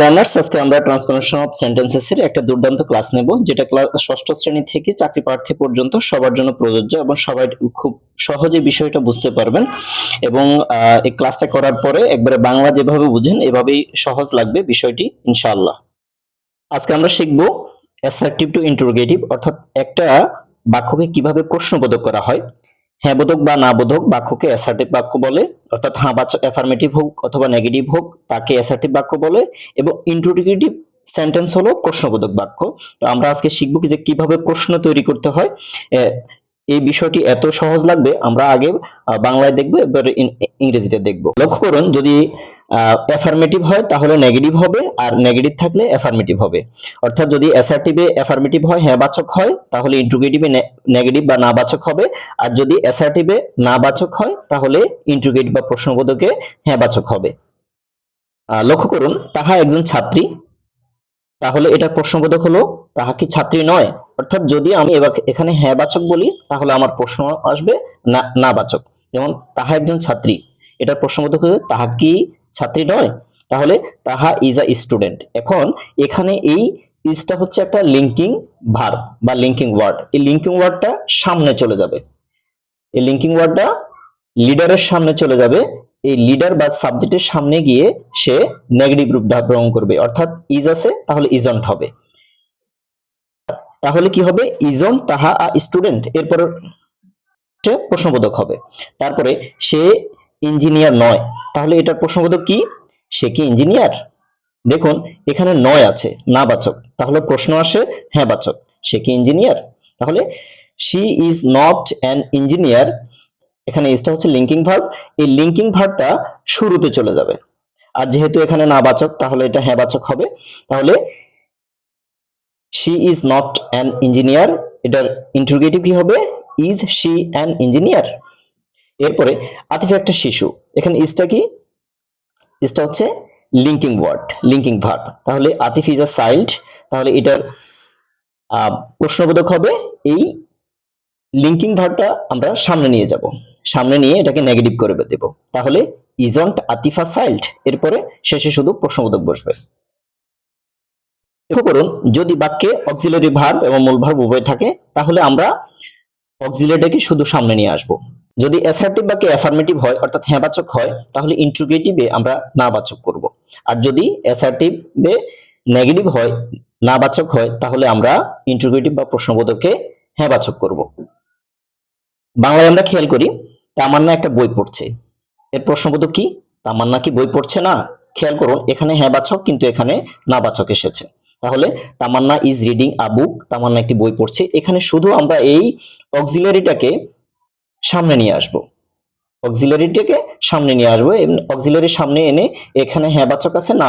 Learners আজকে আমরা transformation of sentences এর একটা দুর্দান্ত ক্লাস নেব, যেটা ক্লাস ষষ্ঠ শ্রেণি থেকে চাকরি প্রার্থী পর্যন্ত সবার জন্য প্রযোজ্য এবং সবাই খুব সহজে বিষয়টা বুঝতে পারবেন। এবং এই ক্লাসটা করার পরে একবারে বাংলা যেভাবে বুঝেন, এভাবেই সহজ লাগবে বিষয়টি, ইনশাআল্লাহ। আজকে আমরা শিখব অ্যাসার্টিভ টু ইন্টারোগেটিভ অর্থাৎ একটা বাক্যকে কীভাবে প্রশ্নবোধক করা হয়। হ্যাঁ বোধক বা না বোধক বাক্যকে অ্যাসার্টিভ বাক্য বলে, অর্থাৎ হ্যাঁ বাচক অ্যাফার্মেটিভ হোক অথবা নেগেটিভ হোক তাকে অ্যাসার্টিভ বাক্য বলে এবং ইন্ট্রোডিকেটিভ সেন্টেন্স হলো প্রশ্নবোধক বাক্য। তো আমরা আজকে শিখব কি যে কীভাবে প্রশ্ন তৈরি করতে হয়। এই বিষয়টি এত সহজ লাগবে, আমরা আগে বাংলায় দেখব এবার ইংরেজিতে দেখব। লক্ষ্য করুন, যদি অ্যাফার্মেটিভ হয়, তাহলে নেগেটিভ হবে, আর নেগেটিভ থাকলে অ্যাফার্মেটিভ হবে। অর্থাৎ যদি অ্যাসার্টিভে অ্যাফার্মেটিভ হয় হ্যাঁ বাচক হয়, তাহলে ইন্ট্রোগেটিভে নেগেটিভ বা না বাচক হবে। আর যদি অ্যাসার্টিভে না বাচক হয়, তাহলে ইন্ট্রোগেটিভ বা প্রশ্নবোধকে হ্যাঁ বাচক হবে লক্ষ্য করুন, তাহা একজন ছাত্রী। তাহলে এটা প্রশ্নবোধক হলো, তাহা কি ছাত্রী নয়? অর্থাৎ যদি আমি এবার এখানে হ্যাঁ বাচক বলি, তাহলে আমার প্রশ্ন আসবে না না বাচক যেমন, তাহা একজন ছাত্রী। এটার প্রশ্নবোধক হলো, তাহা কি ছাত্রী নয়, তাহলে তাহা ইজ আ স্টুডেন্ট এখন এখানে এই ইজটা হচ্ছে একটা লিঙ্কিং ভার্ব বা লিঙ্কিং ওয়ার্ড এই লিঙ্কিং ওয়ার্ডটা সামনে চলে যাবে। এই লিঙ্কিং ওয়ার্ডটা লিডারের সামনে চলে যাবে। এই লিডার বা সাবজেক্টের সামনে গিয়ে সে নেগেটিভ রূপ ধারণ করবে। অর্থাৎ ইজ আছে, তাহলে ইজন্ট হবে। তাহলে কি হবে? ইজন তাহা আ স্টুডেন্ট এরপর প্রশ্নবোধক হবে। তারপরে সে ইঞ্জিনিয়ার নয়। তাহলে এটার প্রশ্নবোধক কি? সে কি ইঞ্জিনিয়ার? দেখুন, এখানে নয় আছে, না বাচক। তাহলে প্রশ্ন আসে হ্যাঁ বাচক, সে কি ইঞ্জিনিয়ার? তাহলে she is not an engineer এখানে ইজটা হচ্ছে লিঙ্কিং ভার্ব এই লিঙ্কিং ভার্বটা শুরুতে চলে যাবে। আর যেহেতু এখানে না বাচক, তাহলে এটা হ্যাঁ বাচক হবে। তাহলে she is not an engineer এটার ইন্টারোগেটিভ কি হবে? ইজ শি অ্যান ইঞ্জিনিয়ার এরপরে আতিফ একটা শিশু। এখানে ইজটা কি? ইজটা হচ্ছে লিঙ্কিং ওয়ার্ড লিঙ্কিং ভার্ব তাহলে আতিফ ইজ আ চাইল্ড তাহলে এটার প্রশ্নবোধক হবে এই লিঙ্কিং ভার্বটা আমরা সামনে নিয়ে যাব। সামনে নিয়ে এটাকে নেগেটিভ করে দেব। তাহলে ইজন্ট আতিফা চাইল্ড এরপরে শেষে শুধু প্রশ্নবোধক বসবে। লক্ষ্য করুন, যদি বাক্যে অক্সিলারি ভার্ব এবং মূল ভার্ব উভয় থাকে, তাহলে আমরা অক্সিলারিটাকে শুধু সামনে নিয়ে আসব। যদি অ্যাসার্টিভ বাক্যে অ্যাফার্মেটিভ হয়, অর্থাৎ হ্যাঁ বাচক হয়, তাহলে ইন্ট্রোগেটিভে আমরা না বাচক করব। আর যদি অ্যাসার্টিভে নেগেটিভ হয় না বাচক হয়, তাহলে আমরা ইন্ট্রোগেটিভ বা প্রশ্নবোধককে হ্যাঁ বাচক করব। বাংলায় আমরা খেয়াল করি, তামান্না একটা বই পড়ছে। এর প্রশ্নবোধক কি? তামান্না কি বই পড়ছে না? খেয়াল করুন, এখানে হ্যাঁ বাচক কিন্তু এখানে না বাচক এসেছে। তাহলে তামান্না ইজ রিডিং আ বুক তামান্না একটি বই পড়ছে। এখানে শুধু আমরা এই অক্সিলারিটাকে সামনে নিয়ে আসব। অক্সিলারিটাকে সামনে নিয়ে আসব অক্সিলারি সামনে এনে এখানে হ্যাঁ বাচক আছে, না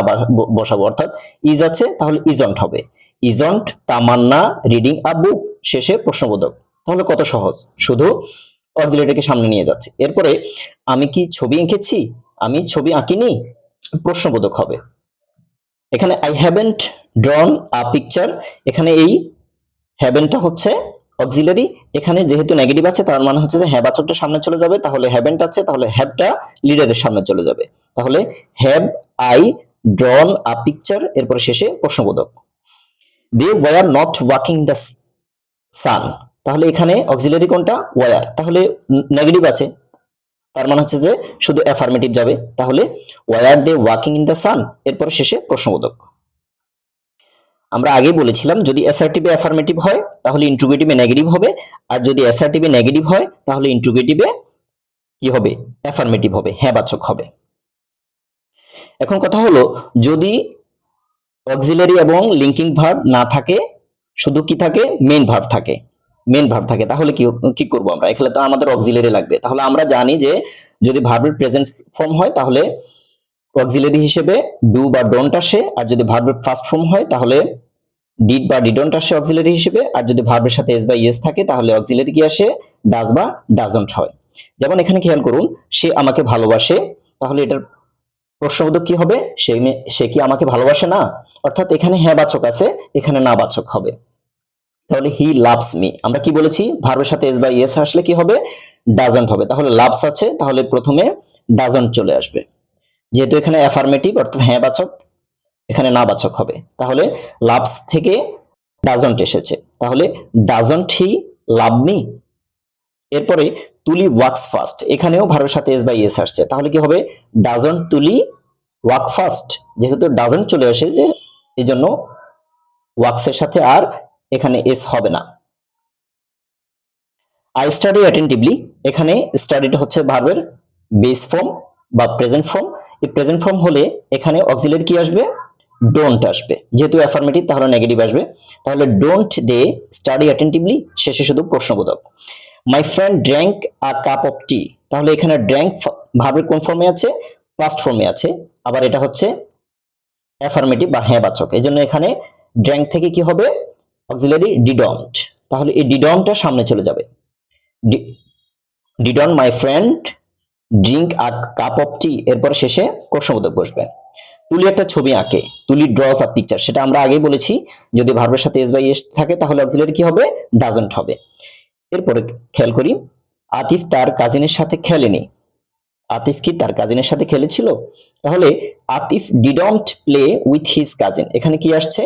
বসাবো। অর্থাৎ ইজ আছে, তাহলে ইজন্ট হবে। ইজন্ট, তামান্না, রিডিং আ বুক, শেষে প্রশ্নবোধক। তাহলে কত সহজ? শুধু অক্সিলারিটাকে সামনে নিয়ে যাচ্ছে। এরপরে আমি কি ছবি এঁকেছি? আমি ছবি আঁকিনি? প্রশ্নবোধক হবে। এখানে I haven't drawn a picture এখানে এই হ্যাভেনটা হচ্ছে অক্সিলারি এখানে যেহেতু নেগেটিভ আছে, তার মানে হচ্ছে যে হ্যাঁ বাচকটা সামনে চলে যাবে, তাহলে হ্যাভেন্ট আছে, তাহলে হ্যাভটা লিডারের সামনে চলে যাবে। তাহলে have I drawn a picture এরপরে শেষে প্রশ্নবোধক। They were not walking the sun তাহলে এখানে অক্সিলারি কোনটা? ওয়ার তাহলে নেগেটিভ আছে। তার মানে হচ্ছে যে শুধু অ্যাফার্মেটিভ যাবে। তাহলে were they walking in the sun এরপর শেষে প্রশ্নবোধক। আমরা আগে বলেছিলাম, যদি অ্যাসার্টিভে অ্যাফার্মেটিভ হয়, তাহলে ইন্ট্রোগেটিভে নেগেটিভ হবে, আর যদি অ্যাসার্টিভে নেগেটিভ হয়, তাহলে ইন্ট্রোগেটিভে কি হবে? অ্যাফার্মেটিভ হবে হ্যাঁ বাচক হবে। এখন কথা হলো, যদি অক্সিলারি এবং লিঙ্কিং ভার্ব না থাকে, শুধু কি থাকে? মেইন ভার্ব থাকে। মেইন ভার্ব থাকে, তাহলে কি কি করব আমরা? এখানে তো আমাদের অক্সিলারি লাগবে। তাহলে আমরা জানি যে, যদি ভার্বের প্রেজেন্ট ফর্ম হয়, তাহলে অক্সিলারি হিসেবে ডু বা ডোন্ট আসে, আর যদি ভার্বের ফার্স্ট ফর্ম হয়, তাহলে ডিড বা ডিডন্ট আসে অক্সিলারি হিসেবে, আর যদি ভার্বের সাথে এস বা ইয়েস থাকে, তাহলে অক্সিলারি কি আসে? ডাজ বা ডাজন্ট হয়। যেমন এখানে খেয়াল করুন, সে আমাকে ভালোবাসে, তাহলে এটার প্রশ্নবোধক কি হবে? সে সে কি আমাকে ভালোবাসে না? অর্থাৎ এখানে হ্যাঁ বাচক আছে, এখানে না বাচক হবে। তাহলে হি লাভস মি আমরা কি বলেছি? ভার্বের সাথে এস বা ইয়েস আসলে কি হবে? ডাজন্ট হবে। তাহলে লাভস আছে, তাহলে প্রথমে ডাজন্ট চলে আসবে। যেহেতু এখানে অ্যাফার্মেটিভ অর্থাৎ হ্যাঁ বাচক, এখানে না বাচক হবে। তাহলে লাভস থেকে ডাজন্ট এসেছে। তাহলে ডাজন্ট হি লাভ মি? এরপরে তুলি ওয়াক্স ফার্স্ট এখানেও ভার্বের সাথে এস বাই এস আসছে। তাহলে কি হবে? ডাজন্ট তুলি ওয়াক ফার্স্ট যেহেতু ডাজন্ট চলে আসে যে এই জন্য ওয়ার্কসের সাথে আর এখানে এস হবে না। আই স্টাডি অ্যাটেন্টিভলি এখানে স্টাডিটা হচ্ছে ভার্বের বেস ফর্ম বা প্রেজেন্ট ফর্ম প্রেজেন্ট ফর্ম হলে এখানে অক্সিলারি কি আসবে? ডোন্ট আসবে। যেহেতু অ্যাফার্মেটিভ তাহলে নেগেটিভ আসবে। তাহলে ডোন্ট দে স্টাডি অ্যাটেন্টিভলি শেষে শুধু প্রশ্নবোধক। My friend drank a cup of tea তাহলে এখানে ড্র্যাঙ্ক ভাবের কোন ফর্মে আছে? পাস্ট ফর্মে আছে। আবার এটা হচ্ছে অ্যাফার্মেটিভ বা হ্যাঁ বাচক এই জন্য এখানে ড্র্যাঙ্ক থেকে কি হবে? অক্সিলারি ডিডন্ট তাহলে এই ডিডন্টটা সামনে চলে যাবে। Didn't my friend drink a cup of tea এরপর শেষে প্রশ্নবোধক বসবে। তুলি একটা ছবি আঁকে, তুলি ড্রস আ পিকচার সেটা আমরা আগেই বলেছি, যদি ভার্বের সাথে এস বাই এস থাকে, তাহলে অক্সিলারি কি হবে? ডাজন্ট হবে। এরপরে খেয়াল করি, আতিফ তার কাজিনের সাথে খেলেনি। আতিফ কি তার কাজিনের সাথে খেলেছিল? তাহলে Atif didn't play with his cousin এখানে কি আসছে?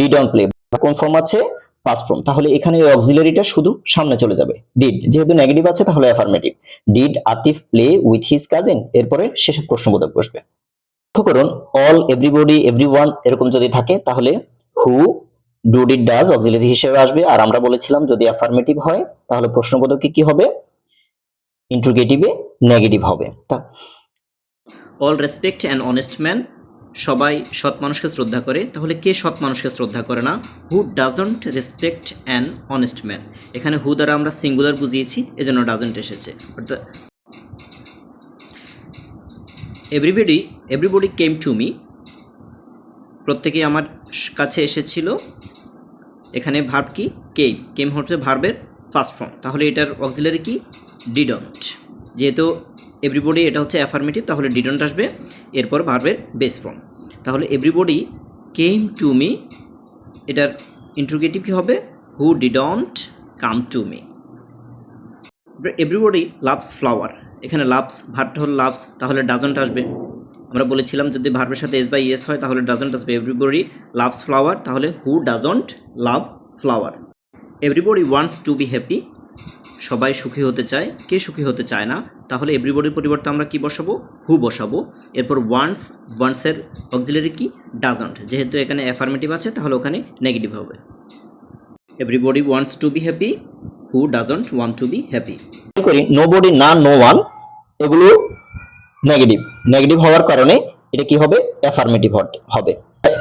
ডিডন্ট প্লে কোন ফর্ম আছে? পাস্ট ফর্ম তাহলে এখানে ওই অক্সিলারিটা শুধু সামনে চলে যাবে। ডিড যেহেতু নেগেটিভ আছে, তাহলে affirmative did Atif play with his cousin এরপরে শেষে প্রশ্নবোধক বসবে। লক্ষ্য করুন অল এভরিবডি এভরিওয়ান এরকম যদি থাকে, তাহলে who do did does auxiliary হিসেবে আসবে। আর আমরা বলেছিলাম যদি অ্যাফার্মেটিভ হয়, তাহলে প্রশ্নবোধকে কি হবে? ইন্ট্রোগেটিভে নেগেটিভ হবে। তা all respect and honest man সবাই সৎ মানুষকে শ্রদ্ধা করে, তাহলে কে সৎ মানুষকে শ্রদ্ধা করে না? Who doesn't respect and honest man এখানে হু দ্বারা আমরা সিঙ্গুলার বুঝিয়েছি, এজন্য ডাজন্ট এসেছে। অর্থাৎ everybody everybody came to me প্রত্যেকেই আমার কাছে এসেছিল। এখানে ভার্ব কি? কেম কেম হচ্ছে ভার্বের ফার্স্ট ফর্ম তাহলে এটার অক্সিলারি কি? ডিডন্ট যেহেতু এভরিবডি এটা হচ্ছে অ্যাফার্মেটিভ তাহলে ডিডন্ট আসবে, এরপর ভার্বের বেস ফর্ম তাহলে এভরিবডি কেম টু মি এটার ইন্ট্রোগেটিভ কী হবে? Who didn't come to me everybody loves flower এখানে লাভস ভার্বটা হল লাভস তাহলে ডাজন্ট আসবে। আমরা বলেছিলাম যদি ভার্বের সাথে এস বাই এস হয়, তাহলে ডাজন্ট আসবে। এভরিবডি লাভস ফ্লাওয়ার তাহলে who doesn't love flower everybody wants to be happy সবাই সুখী হতে চায়, কে সুখী হতে চায় না, তাহলে এভরিবডির পরিবর্তে আমরা কি বসাবো? হু বসাবো? এরপর ওয়ান্স ওয়ান্সের অক্সিলারি কি? ডাজন্ট যেহেতু এখানে অ্যাফার্মেটিভ আছে, তাহলে ওখানে নেগেটিভ হবে। Everybody wants to be happy who doesn't want to be happy করি নো বডি না নো ওয়ান এগুলো নেগেটিভ নেগেটিভ হওয়ার কারণে এটা কি হবে? অ্যাফার্মেটিভ হবে।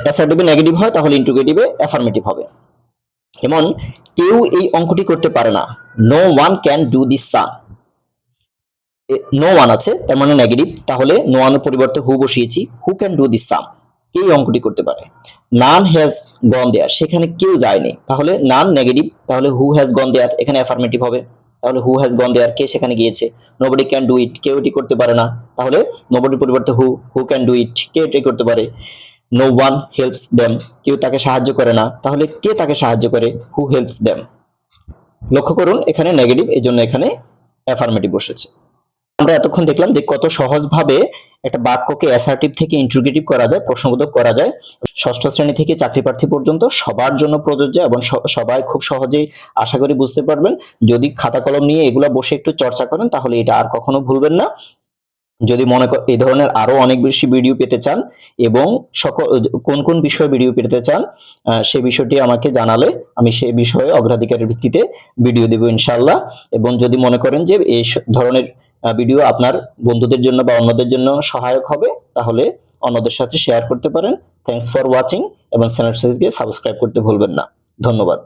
অ্যাসার্টিভে নেগেটিভ হয়, তাহলে ইন্টুগেটিভে অ্যাফার্মেটিভ হবে। যেমন কেউ এই অঙ্কটি করতে পারে না। No one can do this sum no one আছে, তার মানে নেগেটিভ তাহলে নো ওয়ানের পরিবর্তে হু বসিয়েছি। Who can do this sum এই অঙ্কটি করতে পারে। নান হ্যাজ গন দেয়ার সেখানে কেউ যায়নি। তাহলে নান নেগেটিভ তাহলে হু হ্যাজ গন দেয়ার এখানে অ্যাফার্মেটিভ হবে। তাহলে হু হ্যাজ গন দেয়ার কে সেখানে গিয়েছে? নোবডি ক্যান ডু ইট কেউ এটি করতে পারে না। তাহলে নোবডির পরিবর্তে হু হু ক্যান ডু ইট কে এটি করতে পারে? নো ওয়ান হেল্পস দেম কেউ তাকে সাহায্য করে না। তাহলে কে তাকে সাহায্য করে? হু হেল্পস দেম লক্ষ্য করুন, এখানে নেগেটিভ এই জন্য এখানে অ্যাফার্মেটিভ বসেছে। আমরা এতক্ষণ দেখলাম যে কত সহজভাবে একটা বাক্যকে অ্যাসার্টিভ থেকে ইন্ট্রোগেটিভ করা যায়, প্রশ্নবোধক করা যায়। ষষ্ঠ শ্রেণি থেকে চাকরি প্রার্থী পর্যন্ত সবার জন্য প্রযোজ্য এবং সবাই খুব সহজেই আশা করি বুঝতে পারবেন। যদি খাতা কলম নিয়ে এগুলো বসে একটু চর্চা করেন, তাহলে এটা আর কখনো ভুলবেন না। যদি মনে কর এই ধরনের আরও অনেক বেশি ভিডিও পেতে চান এবং সকল, কোন কোন বিষয়ে ভিডিও পেতে চান সে বিষয়টি আমাকে জানালে আমি সে বিষয়ে অগ্রাধিকারের ভিত্তিতে ভিডিও দেব ইনশাল্লাহ এবং যদি মনে করেন যে এই ধরনের ভিডিও আপনার বন্ধুদের জন্য বা অন্যদের জন্য সহায়ক হবে, তাহলে অন্যদের সাথে শেয়ার করতে পারেন। থ্যাঙ্কস ফর ওয়াচিং এবং চ্যানেলটিকে সাবস্ক্রাইব করতে ভুলবেন না। ধন্যবাদ।